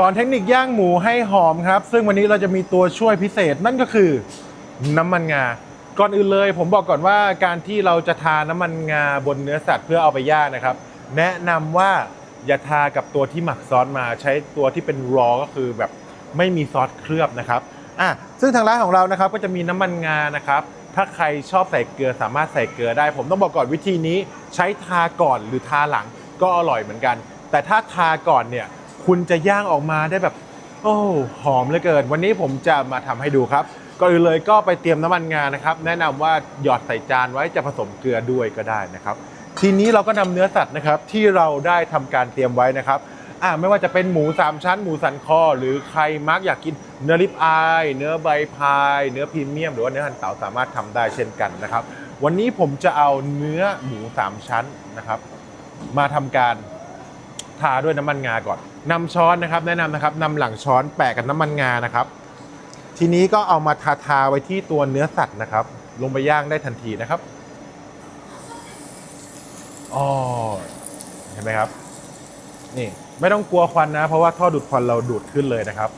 สอนเทคนิคย่างหมูให้หอมครับ ซึ่งวันนี้เราจะมีตัวช่วยพิเศษนั่นก็คือน้ำมันงา ก่อนอื่นเลยผมบอกก่อนว่าการที่เราจะทาน้ำมันงาบนเนื้อสัตว์เพื่อเอาไปย่างนะครับ แนะนำว่าอย่าทากับตัวที่หมักซอสมาใช้ตัวที่เป็นรอก็คือแบบไม่มีซอสเคลือบนะครับอะซึ่งทางร้านของเรานะครับก็จะมีน้ำมันงานะครับ ถ้าใครชอบใส่เกลือสามารถใส่เกลือได้ ผมต้องบอกก่อนวิธีนี้ใช้ทาก่อนหรือทาหลังก็อร่อยเหมือนกัน แต่ถ้าทาก่อนเนี่ย คุณจะย่างออกมาได้แบบ โอ้หอมเหลือเกิน วันนี้ผมจะมาทำให้ดูครับก่อนอื่นเลยก็ไปเตรียมน้ำมันงานะครับ แนะนำว่าหยอดใส่จานไว้จะผสมเกลือด้วยก็ได้นะครับ ทีนี้เราก็นำเนื้อสัตว์นะครับที่เราได้ทำการเตรียมไว้นะครับอ่าไม่ว่าจะเป็นหมูสามชั้น หมูสันคอ หรือใครมักอยากกินเนื้อริบอายเนื้อใบพาย เนื้อพรีเมียม หรือว่าเนื้อหันเตาสามารถทำได้เช่นกันนะครับ วันนี้ผมจะเอาเนื้อหมูสามชั้นนะครับ มาทำการ ทาด้วยน้ำมันงาก่อนนำช้อนนะครับแนะนำนะครับนำหลังช้อนแปะกับน้ำมันงานะครับ ทีนี้ก็เอามาทาทาไว้ที่ตัวเนื้อสัตว์นะครับ ลงไปย่างได้ทันทีนะครับอ๋อเห็นไหมครับ นี่ไม่ต้องกลัวควันนะ เพราะว่าท่อดูดควันเราดูดขึ้นเลยนะครับ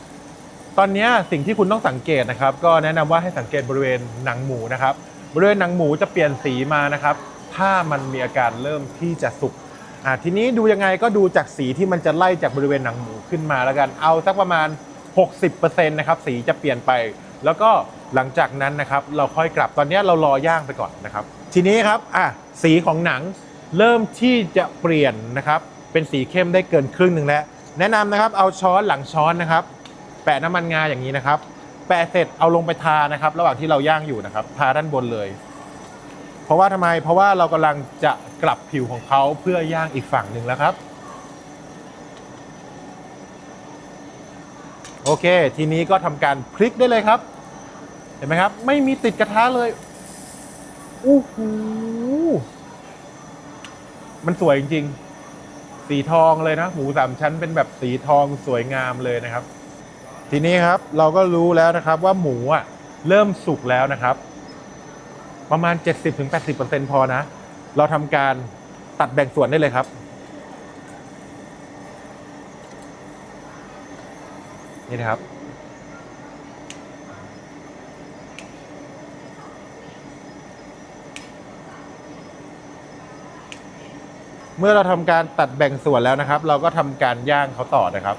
ตอนนี้สิ่งที่คุณต้องสังเกตนะครับ ก็แนะนำว่าให้สังเกตบริเวณหนังหมูนะครับ บริเวณหนังหมูจะเปลี่ยนสีมานะครับ ถ้ามันมีอาการเริ่มที่จะสุก อ่าทีนี้ดูยังไงก็ดูจากสีที่มันจะไล่จากบริเวณหนังหมูขึ้นมาแล้วกันเอาสักประมาณ 60%นะครับสีจะเปลี่ยนไป แล้วก็หลังจากนั้นนะครับเราค่อยกลับตอนนี้เรารอย่างไปก่อนนะครับ ทีนี้ครับอะสีของหนังเริ่มที่จะเปลี่ยนนะครับเป็นสีเข้มได้เกินครึ่งหนึ่งแล้วแนะนำนะครับเอาช้อนหลังช้อนนะครับ แปะน้ำมันงาอย่างนี้นะครับ แปะเสร็จเอาลงไปทานะครับ ระหว่างที่เราย่างอยู่นะครับ ทาด้านบนเลย ราะว่าทำไมเพราะว่าเรากำลังจะกลับผิวของเขาเพื่อย่างอีกฝั่งหนึ่งแล้วครับ โอเค ทีนี้ก็ทำการพลิกได้เลยครับ เห็นไหมครับ ไม่มีติดกระทะเลยอู้หูมันสวยจริงๆ สีทองเลยนะ หมูสามชั้นเป็นแบบสีทองสวยงามเลยนะครับ ทีนี้ครับเราก็รู้แล้วนะครับว่าหมูอะเริ่มสุกแล้วนะครับ ประมาณ 70-80%พอนะ เราทำการตัดแบ่งส่วนได้เลยครับ นี่นะครับ เมื่อเราทำการตัดแบ่งส่วนแล้วนะครับ เราก็ทำการย่างเขาต่อนะครับ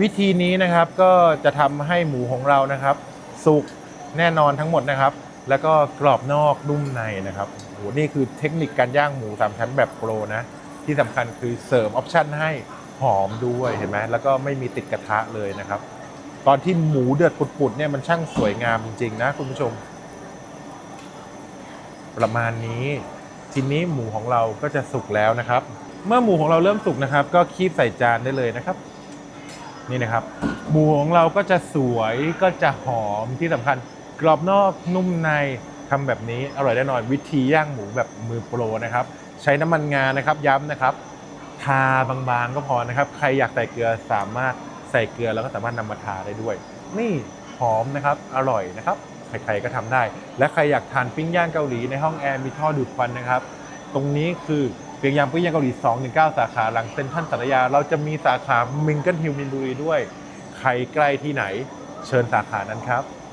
วิธีนี้นะครับก็จะทำให้หมูของเรานะครับ สุกแน่นอนทั้งหมดนะครับ แล้วก็กรอบนอกนุ่มในนะครับโหนี่คือเทคนิคการย่างหมูสามชั้นแบบโปรนะ ที่สำคัญคือเสริมออปชันให้หอมด้วยเห็นไหมแล้วก็ไม่มีติดกระทะเลยนะครับ ตอนที่หมูเดือดปุดๆเนี่ยมันช่างสวยงามจริงๆนะคุณผู้ชม ประมาณนี้ ทีนี้หมูของเราก็จะสุกแล้วนะครับ เมื่อหมูของเราเริ่มสุกนะครับ ก็คีบใส่จานได้เลยนะครับ นี่นะครับ หมูของเราก็จะสวยก็จะหอมที่สำคัญ กรอบนอกนุ่มในทำแบบนี้อร่อยแน่นอนวิธีย่างหมูแบบมือโปรนะครับ ใช้น้ำมันงานะครับย้ำนะครับ ทาบางๆก็พอนะครับ ใครอยากใส่เกลือสามารถใส่เกลือแล้วก็สามารถนำมาทาได้ด้วย นี่หอมนะครับอร่อยนะครับใครๆก็ทำได้ และใครอยากทานปิ้งย่างเกาหลีในห้องแอร์มีท่อดูดควันนะครับ ตรงนี้คือเปียงยางปิ้งย่างเกาหลี 219 สาขาหลังเซ็นทรัลสัตยา เราจะมีสาขามิงเกิลฮิลมินบุรีด้วย ใครใกล้ที่ไหน เชิญสาขานั้นครับ